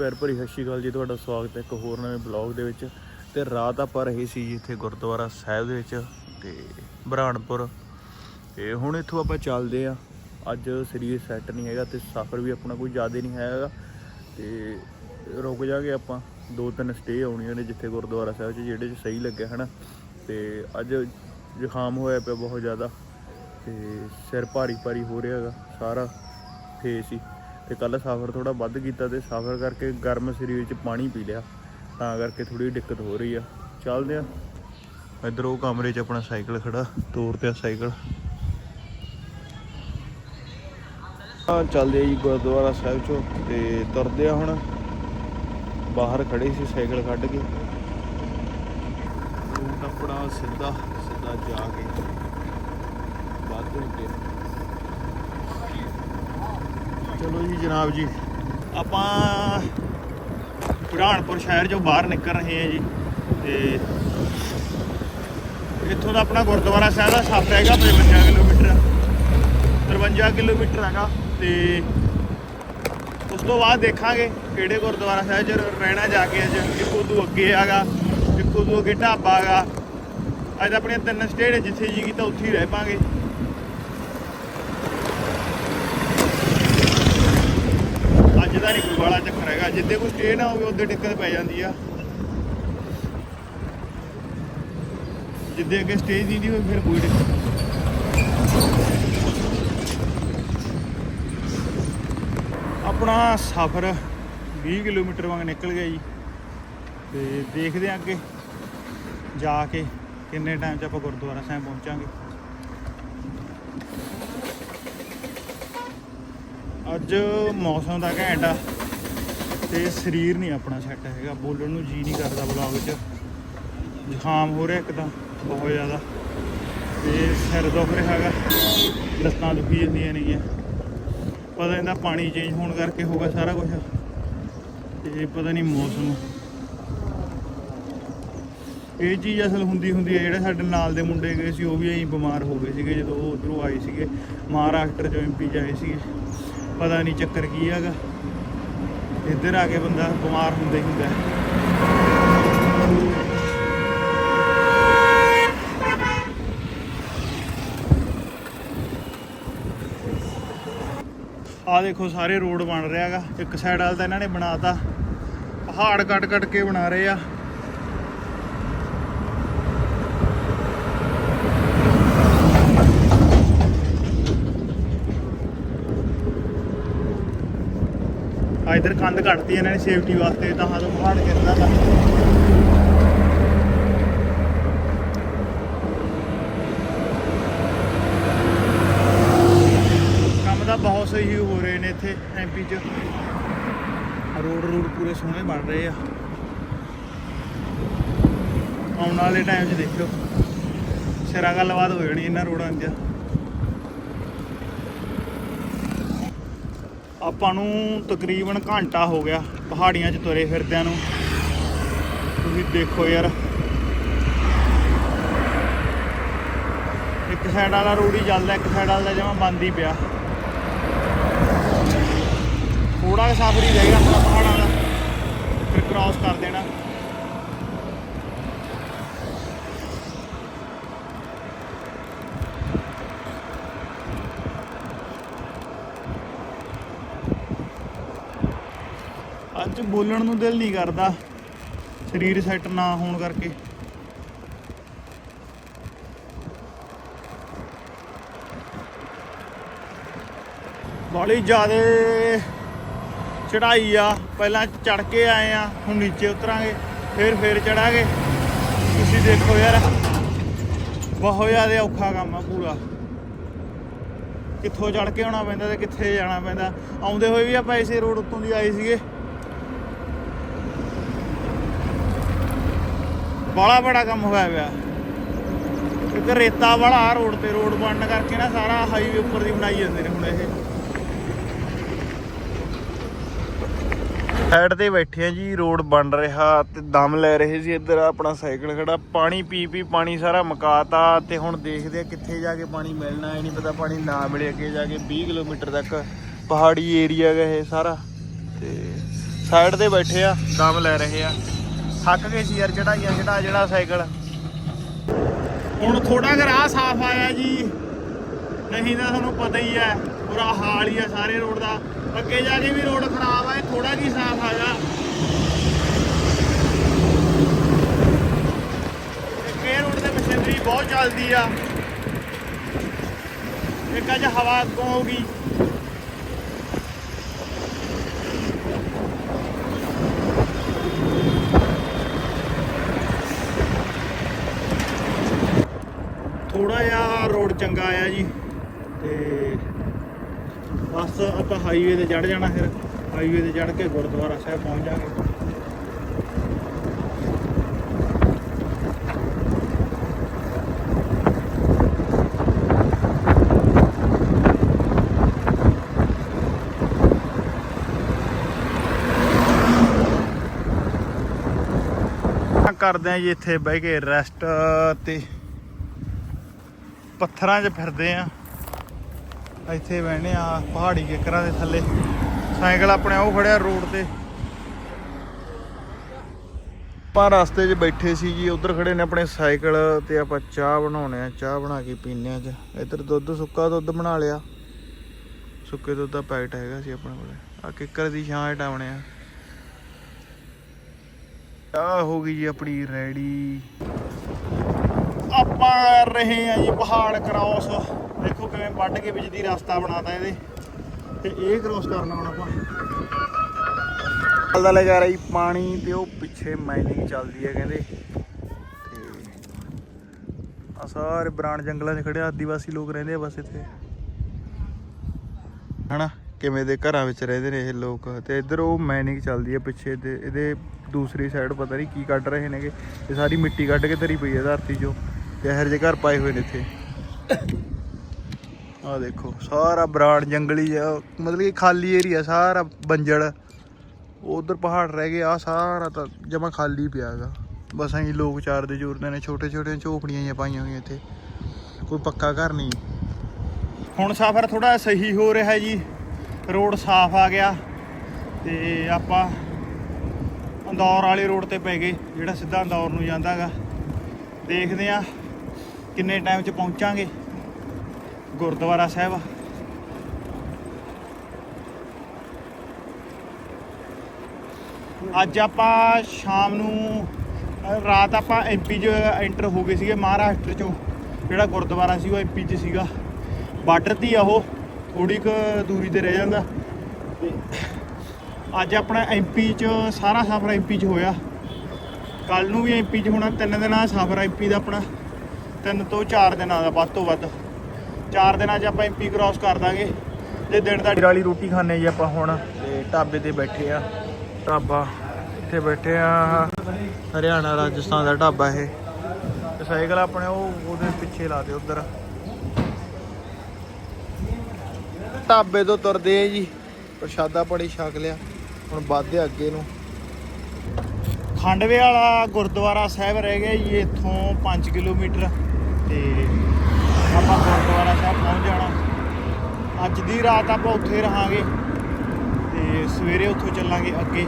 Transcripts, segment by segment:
ਪਿਆਰ ਭਰੀ ਸਤਿ ਸ਼੍ਰੀ ਅਕਾਲ ਜੀ, ਤੁਹਾਡਾ ਸਵਾਗਤ ਹੈ ਇੱਕ ਹੋਰ ਨਵੇਂ ਬਲੌਗ ਦੇ ਵਿੱਚ। ਤੇ ਰਾਤ ਆਪਾਂ ਰਹੇ ਸੀ ਜੀ ਇੱਥੇ ਗੁਰਦੁਆਰਾ ਸਾਹਿਬ ਦੇ ਵਿੱਚ ਤੇ ਬਰਾਨਪੁਰ। ਤੇ ਹੁਣ ਇੱਥੋਂ ਆਪਾਂ ਚੱਲਦੇ ਆ ਅੱਜ ਸਰੀਰ ਸੈੱਟ ਨਹੀਂ ਹੈਗਾ ਤੇ ਸਫ਼ਰ ਵੀ ਆਪਣਾ ਕੋਈ ਜ਼ਿਆਦਾ ਨਹੀਂ ਹੈਗਾ। ਤੇ ਰੁਕ ਜਾਗੇ ਆਪਾਂ। ਦੋ ਤਿੰਨ ਸਟੇ ਆਉਣੀਆਂ ਨੇ ਜਿੱਥੇ ਗੁਰਦੁਆਰਾ ਸਾਹਿਬ 'ਚ, ਜਿਹੜੇ 'ਚ ਸਹੀ ਲੱਗਿਆ ਹਨਾ? ਤੇ ਅੱਜ ਜ਼ੁਕਾਮ ਹੋਇਆ ਪਿਆ ਬਹੁਤ ਜ਼ਿਆਦਾ। ਤੇ ਸਿਰ ਭਾਰੀ ਭਾਰੀ ਹੋ ਰਿਹਾ ਹੈਗਾ, ਸਾਰਾ ਫੇਸ ਹੀ। ਤੇ ਕੱਲ ਸਫ਼ਰ ਥੋੜਾ ਵੱਧ ਕੀਤਾ ਤੇ ਸਫ਼ਰ ਕਰਕੇ ਗਰਮ ਸਰੀਰ 'ਚ ਪਾਣੀ ਪੀ ਲਿਆ, ਤਾਂ ਕਰਕੇ ਥੋੜੀ ਦਿੱਕਤ ਹੋ ਰਹੀ ਆ। ਚੱਲਦੇ ਆ। ਇੱਧਰ ਉਹ ਕਮਰੇ 'ਚ ਆਪਣਾ ਸਾਈਕਲ ਖੜਾ, ਤੋਰ ਤੇ ਸਾਈਕਲ। ਆ ਚੱਲਦੇ ਆ ਜੀ ਗੁਰਦੁਆਰਾ ਸਾਹਿਬ 'ਚੋਂ ਤੇ ਤੁਰਦੇ ਆ ਹੁਣ। ਬਾਹਰ ਖੜੇ ਸੀ ਸਾਈਕਲ ਕੱਢ ਕੇ। ਰੂਟ ਆਪਣਾ ਸਿੱਧਾ ਸਿੱਧਾ ਜਾ ਕੇ ਬਾਅਦ ਘੰਟੇ ਚਲੋ ਜੀ ਜਨਾਬ ਜੀ। ਆਪਾਂ ਬੁਰਹਾਨਪੁਰ ਸ਼ਹਿਰ ਚੋਂ ਬਾਹਰ ਨਿਕਲ ਰਹੇ ਹਾਂ ਜੀ। ਤੇ ਇੱਥੋਂ ਦਾ ਆਪਣਾ ਗੁਰਦੁਆਰਾ ਸਾਹਿਬ ਦਾ ਸਫ਼ਰ ਹੈਗਾ 55 ਕਿਲੋਮੀਟਰ। 53 ਕਿਲੋਮੀਟਰ ਹੈਗਾ ਤੇ ਉਸ ਤੋਂ ਬਾਅਦ ਦੇਖਾਂਗੇ ਕਿਹੜੇ ਗੁਰਦੁਆਰਾ ਸਾਹਿਬ 'ਚ ਰਹਿਣਾ ਜਾ ਕੇ ਅੱਜ ਇੱਕ ਉਦੋਂ ਅੱਗੇ ਹੈਗਾ ਇੱਕ ਉਦੋਂ ਅੱਗੇ ਢਾਬਾ ਹੈਗਾ। ਅੱਜ ਆਪਣੀਆਂ ਤਿੰਨ ਸਟੇਟ ਜਿੱਥੇ ਜੀ ਕੀਤਾ ਉੱਥੇ ਹੀ ਰਹਿ ਪਾਂਗੇ ਅੱਜ ਦਾ ਨਹੀਂ ਕੋਈ ਵਾਲਾ ਚੱਕਰ ਹੈਗਾ ਜਿੱਦੇ ਕੋਈ ਸਟੇ ਨਾ ਹੋਵੇ ਉਹਦੇ ਦਿੱਕਤ ਪੈ ਜਾਂਦੀ ਆ। ਜਿੱਦੇ ਅੱਗੇ ਸਟੇਜ ਦੀ ਨਹੀਂ ਹੋਈ, ਫਿਰ ਕੋਈ ਦਿੱਕਤ ਆਪਣਾ ਸਫ਼ਰ 20 ਕਿਲੋਮੀਟਰ ਵਾਂਗ ਨਿਕਲ ਗਿਆ ਜੀ। ਤੇ ਦੇਖਦੇ ਹਾਂ ਅੱਗੇ ਜਾ ਕੇ ਕਿੰਨੇ ਟਾਈਮ 'ਚ ਆਪਾਂ ਗੁਰਦੁਆਰਾ ਸਾਹਿਬ ਪਹੁੰਚਾਂਗੇ। ਅੱਜ ਮੌਸਮ ਦਾ ਘੈਂਟ ਆ। ਤੇ ਸਰੀਰ ਨਹੀਂ ਆਪਣਾ ਸੈੱਟ ਹੈਗਾ, ਬੋਲਣ ਨੂੰ ਜੀ ਨਹੀਂ ਕਰਦਾ ਬਲੌਗ 'ਚ। ਜ਼ੁਕਾਮ ਹੋ ਰਿਹਾ ਇੱਕ ਤਾਂ, ਬਹੁਤ ਜ਼ਿਆਦਾ। ਤੇ ਸਿਰ ਦੁਖ ਰਿਹਾ ਹੈਗਾ, ਲੱਤਾਂ ਦੁਖੀ ਜਾਂਦੀਆਂ ਨੇਗੀਆਂ। ਪਤਾ ਇਹਦਾ ਪਾਣੀ ਚੇਂਜ ਹੋਣ ਕਰਕੇ ਹੋਗਾ ਸਾਰਾ ਕੁਝ ਤੇ ਪਤਾ ਨਹੀਂ ਮੌਸਮ। ਇਹ ਚੀਜ਼ ਅਸਲ ਹੁੰਦੀ ਹੁੰਦੀ ਹੈ ਜਿਹੜੇ ਸਾਡੇ ਨਾਲ ਦੇ ਮੁੰਡੇ ਗਏ ਸੀ, ਉਹ ਵੀ ਐਂ ਬਿਮਾਰ ਹੋ ਗਏ ਸੀਗੇ, ਜਦੋਂ ਉਹ ਉਧਰੋਂ ਆਏ ਸੀਗੇ। ਮਹਾਰਾਸ਼ਟਰ ਚੋਂ ਐਮਪੀ ਜਾਏ ਸੀਗੇ। ਪਤਾ ਨਹੀਂ ਚੱਕਰ ਕੀ ਹੈਗਾ। ਇੱਧਰ ਆ ਕੇ ਬੰਦਾ ਬਿਮਾਰ ਹੁੰਦਾ ਹੀ ਹੁੰਦਾ ਹੈ। ਆ ਦੇਖੋ ਸਾਰੇ ਰੋਡ ਬਣ ਰਿਹਾ ਹੈਗਾ। ਇੱਕ ਸਾਈਡ ਵਾਲ ਤਾਂ ਇਹਨਾਂ ਨੇ ਬਣਾਤਾ। ਪਹਾੜ ਕੱਟ ਕੱਟ ਕੇ ਬਣਾ ਰਹੇ ਆ ਆ ਇੱਧਰ ਕੰਧ ਕੱਟਤੀ ਇਹਨਾਂ ਨੇ ਸੇਫਟੀ ਵਾਸਤੇ, ਤਾਂ ਹਾਂ ਤੋਂ ਪਹਾੜ ਗਿਰਦਾ ਤਾ ਕੰਮ ਤਾਂ ਬਹੁਤ ਸਹੀ ਹੋ ਰਹੇ ਨੇ ਇੱਥੇ ਐਮਪੀ ਚ। ਰੋਡ ਰੋਡ ਪੂਰੇ ਸੋਹਣੇ ਬਣ ਰਹੇ ਆ। ਆਉਣ ਵਾਲੇ ਟਾਈਮ 'ਚ ਦੇਖਿਓ। ਸਿਰਾ ਗੱਲਬਾਤ ਹੋ ਜਾਣੀ ਇਹਨਾਂ ਰੋਡਾਂ 'ਚ। ਆਪਾਂ ਨੂੰ ਤਕਰੀਬਨ ਘੰਟਾ ਹੋ ਗਿਆ ਪਹਾੜੀਆਂ 'ਚ ਤੁਰੇ ਫਿਰਦਿਆਂ ਨੂੰ। ਤੁਸੀਂ ਦੇਖੋ ਯਾਰ। ਇੱਕ ਸਾਈਡ ਵਾਲਾ ਰੋਡ ਹੀ ਚੱਲਦਾ, ਇੱਕ ਸਾਈਡ ਵਾਲਾ ਜਮਾ ਬੰਦ ਹੀ ਪਿਆ। ਥੋੜਾ ਜਿਹਾ ਸਫ਼ਰ ਹੀ ਰਹਿ ਗਿਆ ਆਪਣਾ ਪਹਾੜਾਂ ਦਾ। ਫਿਰ ਕ੍ਰਾਸ ਕਰ ਦੇਣਾ ਅੱਜ ਬੋਲਣ ਨੂੰ ਦਿਲ ਨਹੀਂ ਕਰਦਾ। ਸਰੀਰ ਸੈੱਟ ਨਾ ਹੋਣ ਕਰਕੇ। ਬੜੀ ਜ਼ਿਆਦੇ ਚੜਾਈ ਆ। ਪਹਿਲਾਂ ਚੜ ਕੇ ਆਏ ਆ, ਹੁਣ ਨੀਚੇ ਉਤਰਾਂਗੇ, ਫਿਰ ਫਿਰ ਚੜਾਂਗੇ। ਤੁਸੀਂ ਦੇਖੋ ਯਾਰ, ਬਹੁਤ ਜ਼ਿਆਦਾ ਔਖਾ ਕੰਮ ਆ ਪੂਰਾ। ਕਿੱਥੋਂ ਚੜ ਕੇ ਆਉਣਾ ਪੈਂਦਾ ਤੇ ਕਿੱਥੇ ਜਾਣਾ ਪੈਂਦਾ। ਆਉਂਦੇ ਹੋਏ ਵੀ ਆਪਾਂ ਇਸੇ ਰੋਡ ਉੱਤੋਂ ਦੀ ਆਏ ਸੀਗੇ। ਬੜਾ ਬੜਾ ਕੰਮ ਹੋਇਆ ਪਿਆ। ਇੱਕ ਰੇਤਾ ਵਾਲਾ ਰੋਡ ਤੇ ਰੋਡ ਬਣਨ ਕਰਕੇ ਨਾ ਸਾਰਾ ਹਾਈਵੇ ਉੱਪਰ ਦੀ ਬਣਾਈ ਜਾਂਦੇ ਨੇ ਹੁਣ ਇਹ। ਸਾਈਡ ਤੇ ਬੈਠੇ ਆ ਜੀ, ਰੋਡ ਬਣ ਰਿਹਾ ਤੇ ਦਮ ਲੈ ਰਹੇ ਸੀ ਇੱਧਰ ਆਪਣਾ ਸਾਈਕਲ ਖੜਾ। ਪਾਣੀ ਪੀ ਪੀ ਪਾਣੀ ਸਾਰਾ ਮਕਾਤਾ ਤੇ ਹੁਣ ਦੇਖਦੇ ਆ ਕਿੱਥੇ ਜਾ ਕੇ ਪਾਣੀ ਮਿਲਣਾ, ਇਹ ਨਹੀਂ ਪਤਾ ਪਾਣੀ ਨਾ ਮਿਲੇ ਅੱਗੇ ਜਾ ਕੇ 20 ਕਿਲੋਮੀਟਰ ਤੱਕ ਪਹਾੜੀ ਏਰੀਆ ਗਾ ਇਹ ਸਾਰਾ। ਤੇ ਸਾਈਡ ਤੇ ਬੈਠੇ ਆ, ਦਮ ਲੈ ਰਹੇ ਆ। ਥੱਕ ਗਏ ਸੀ ਯਾਰ ਚੜਾਈਆਂ ਚੜਾ ਜਿਹੜਾ ਸਾਈਕਲ। ਹੁਣ ਥੋੜਾ ਜਿਹਾ ਰਾਹ ਸਾਫ਼ ਆਇਆ ਜੀ। ਨਹੀਂ ਤਾਂ ਤੁਹਾਨੂੰ ਪਤਾ ਹੀ ਹੈ ਪੂਰਾ ਹਾਲ ਹੀ ਆ ਸਾਰੇ ਰੋਡ ਦਾ। ਅੱਗੇ ਜਾ ਕੇ ਵੀ ਰੋਡ ਖਰਾਬ ਆ ਥੋੜਾ ਕੀ ਸਾਫ਼ ਆਗਾ ਇਹ ਰੋਡ ਤੇ ਮਸ਼ੀਨਰੀ ਬਹੁਤ ਚੱਲਦੀ ਆ। ਇੱਕ ਅੱਜ ਹਵਾ ਅੱਗੋਂ ਹੋਊਗੀ ਥੋੜਾ ਰੋਡ ਚੰਗਾ ਆਇਆ ਜੀ। ਤੇ ਬਸ ਆਪਾਂ ਹਾਈਵੇ ਤੇ ਚੜ ਜਾਣਾ ਫਿਰ। ਹਾਈਵੇ ਤੇ ਚੜ ਕੇ ਗੁਰਦੁਆਰਾ ਸਾਹਿਬ ਪਹੁੰਚ ਜਾਾਂਗੇ ਕਰਦੇ ਆ ਜੀ ਇੱਥੇ ਬਹਿ ਕੇ ਰੈਸਟ ਤੇ ਪੱਥਰਾਂ 'ਚ ਫਿਰਦੇ ਆ। ਇੱਥੇ ਬਹਿਣੇ ਆ, ਪਹਾੜੀ ਕਿਕਰਾਂ ਦੇ ਥੱਲੇ। ਸਾਈਕਲ ਆਪਣੇ ਉਹ ਖੜਿਆ ਰੋਡ ਤੇ। ਆਪਾਂ ਰਸਤੇ 'ਚ ਬੈਠੇ ਸੀ ਜੀ, ਉਧਰ ਖੜੇ ਨੇ ਆਪਣੇ ਸਾਈਕਲ ਤੇ ਆਪਾਂ ਚਾਹ ਬਣਾਉਣੇ ਆ, ਚਾਹ ਬਣਾ ਕੇ ਪੀਨੇ ਆ ਅੱਜ ਇੱਧਰ ਦੁੱਧ, ਸੁੱਕਾ ਦੁੱਧ ਬਣਾ ਲਿਆ। ਸੁੱਕੇ ਦੁੱਧ ਦਾ ਪੈਕਟ ਹੈਗਾ ਸੀ ਆਪਣੇ ਕੋਲੇ। ਆ ਕਿੱਕਰ ਦੀ ਛਾਂ ਹਟਾਉਣੇ ਆ। ਆ ਹੋ ਗਈ ਜੀ ਆਪਣੀ ਰੈਡੀ। ਆਪਾਂ ਕਰ ਰਹੇ ਆ ਜੀ ਪਹਾੜ ਕ੍ਰਾਸ ਦੇਖੋ ਕਿਵੇਂ ਵੱਢ ਕੇ ਵਿੱਚ ਦੀ ਰਸਤਾ ਬਣਾਤਾ ਇਹਦੇ। ਤੇ ਇਹ ਕ੍ਰਾਸ ਕਰਨਾ ਹੁਣ ਆਪਾਂ। ਚੱਲਦਾ ਲੈ ਜਾ ਰਹੀ ਪਾਣੀ ਤੇ ਉਹ ਪਿੱਛੇ ਮਾਈਨਿੰਗ ਚੱਲਦੀ ਹੈ ਕਹਿੰਦੇ। ਆ ਸਾਰੇ ਬਰਾਨ ਜੰਗਲਾਂ 'ਚ ਖੜੇ ਆਦੀਵਾਸੀ ਲੋਕ ਰਹਿੰਦੇ ਆ ਬਸ ਇੱਥੇ। ਹਨਾ, ਕਿਵੇਂ ਦੇ ਘਰਾਂ ਵਿੱਚ ਰਹਿੰਦੇ ਨੇ ਇਹ ਲੋਕ। ਤੇ ਇੱਧਰ ਉਹ ਮਾਈਨਿੰਗ ਚੱਲਦੀ ਹੈ ਪਿੱਛੇ ਤੇ ਇਹਦੇ ਦੂਸਰੀ ਸਾਈਡ ਪਤਾ ਨਹੀਂ ਕੀ ਕੱਢ ਰਹੇ ਨੇਗੇ। ਇਹ ਸਾਰੀ ਮਿੱਟੀ ਕੱਢ ਕੇ ਧਰੀ ਪਈ ਹੈ ਧਰਤੀ 'ਚੋਂ। ਇਹੋ ਜਿਹੇ ਘਰ ਪਾਏ ਹੋਏ ਨੇ ਇੱਥੇ। ਆ ਦੇਖੋ, ਸਾਰਾ ਬਰਾੜ ਜੰਗਲੀ ਆ। ਮਤਲਬ ਕਿ ਖਾਲੀ ਏਰੀਆ ਸਾਰਾ ਬੰਜੜ। ਉਧਰ ਪਹਾੜ ਰਹਿ ਗਏ ਆ ਸਾਰਾ ਤਾਂ ਜਮਾ ਖਾਲੀ ਪਿਆ ਹੈਗਾ। ਬਸ ਐਂ ਲੋਕ ਚਾਰ ਦੇ ਜੁਰਦੇ ਨੇ ਛੋਟੇ ਛੋਟੇ ਝੋਪੜੀਆਂ ਜਿਹੀਆਂ ਪਾਈਆਂ ਹੋਈਆਂ ਇੱਥੇ। ਕੋਈ ਪੱਕਾ ਘਰ ਨਹੀਂ। ਹੁਣ ਸਫ਼ਰ ਥੋੜਾ ਸਹੀ ਹੋ ਰਿਹਾ ਜੀ। ਰੋਡ ਸਾਫ਼ ਆ ਗਿਆ ਤੇ ਆਪਾਂ ਅੰਦੌਰ ਵਾਲੇ ਰੋਡ ਤੇ ਪੈ ਗਏ, ਜਿਹੜਾ ਸਿੱਧਾ ਅੰਦੌਰ ਨੂੰ ਜਾਂਦਾ ਹੈਗਾ। ਦੇਖਦੇ ਆ ਕਿੰਨੇ ਟਾਈਮ 'ਚ ਪਹੁੰਚਾਂਗੇ? ਗੁਰਦੁਆਰਾ ਸਾਹਿਬ। ਅੱਜ ਆਪਾਂ ਸ਼ਾਮ ਨੂੰ, ਰਾਤ ਆਪਾਂ ਐਮਪੀ 'ਚ ਐਂਟਰ ਹੋ ਗਏ ਸੀਗੇ ਮਹਾਰਾਸ਼ਟਰ 'ਚੋਂ। ਜਿਹੜਾ ਗੁਰਦੁਆਰਾ ਸੀ ਉਹ ਐਮਪੀ 'ਚ ਸੀਗਾ। ਬਾਰਡਰ ਦੀ ਆ ਉਹ ਥੋੜੀ ਕੁ ਦੂਰੀ ਤੇ ਰਹਿ ਜਾਂਦਾ। ਤੇ ਅੱਜ ਆਪਣਾ ਐਮਪੀ 'ਚ ਸਾਰਾ ਸਫ਼ਰ ਐਮਪੀ 'ਚ ਹੋਇਆ। ਕੱਲ ਨੂੰ ਵੀ ਐਮਪੀ 'ਚ ਹੋਣਾ, ਤਿੰਨ ਦਿਨਾਂ ਦਾ ਸਫ਼ਰ ਐਮਪੀ ਦਾ ਆਪਣਾ। ਤਿੰਨ ਤੋਂ ਚਾਰ ਦਿਨਾਂ ਦਾ ਵੱਧ ਤੋਂ ਵੱਧ। ਚਾਰ ਦਿਨਾਂ 'ਚ ਆਪਾਂ ਐਮਪੀ ਕ੍ਰਾਸ ਕਰ ਦਾਂਗੇ। ਜੇ ਦਿਨ ਦਾ ਵਾਲੀ ਰੋਟੀ ਖਾਣੇ ਜੀ ਆਪਾਂ ਹੁਣ ਤੇ ਢਾਬੇ ਤੇ ਬੈਠੇ ਆ। ਢਾਬਾ ਇੱਥੇ ਬੈਠੇ ਆ। ਹਰਿਆਣਾ ਰਾਜਸਥਾਨ ਦਾ ਢਾਬਾ ਇਹ। ਤੇ ਸਾਈਕਲ ਆਪਣੇ ਉਹ ਉਹਦੇ ਪਿੱਛੇ ਲਾ ਦੇ ਉਧਰ। ਢਾਬੇ ਤੋਂ ਤੁਰਦੇ ਆ ਜੀ। ਪ੍ਰਸ਼ਾਦਾ ਪਾਣੀ ਛਕ ਲਿਆ। ਹੁਣ ਵੱਧਦੇ ਅੱਗੇ ਨੂੰ। ਖੰਡਵੇ ਵਾਲਾ ਗੁਰਦੁਆਰਾ ਸਾਹਿਬ ਰਹਿ ਗਿਆ ਜੀ ਇੱਥੋਂ 5 ਕਿਲੋਮੀਟਰ। ਤੇ ਆਪਾਂ ਗੁਰਦੁਆਰਾ ਸਾਹਿਬ ਪਹੁੰਚ ਜਾਣਾ। ਅੱਜ ਦੀ ਰਾਤ ਆਪਾਂ ਉੱਥੇ ਰਹਾਂਗੇ ਤੇ ਸਵੇਰੇ ਉੱਥੋਂ ਚੱਲਾਂਗੇ ਅੱਗੇ।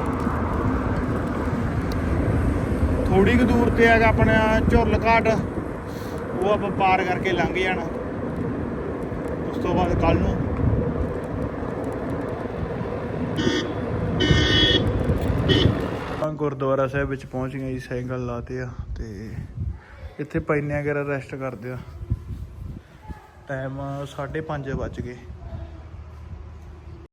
ਥੋੜੀ ਕੁ ਦੂਰ ਤੇ ਹੈਗਾ ਆਪਣਾ ਝੁਰਲ ਘਾਟ ਉਹ ਆਪਾਂ ਪਾਰ ਕਰਕੇ ਲੰਘ ਜਾਣਾ। ਉਸ ਤੋਂ ਬਾਅਦ ਕੱਲ ਨੂੰ। ਆਪਾਂ ਗੁਰਦੁਆਰਾ ਸਾਹਿਬ ਵਿੱਚ ਪਹੁੰਚ ਗਏ ਜੀ, ਸਾਈਕਲ ਲਾਤੇ ਆ ਤੇ ਇੱਥੇ ਪੈਨੇ ਵਗੈਰਾ ਰੈਸਟ ਕਰਦੇ ਆ। ਟਾਈਮ 5:30 ਵੱਜ ਗਏ।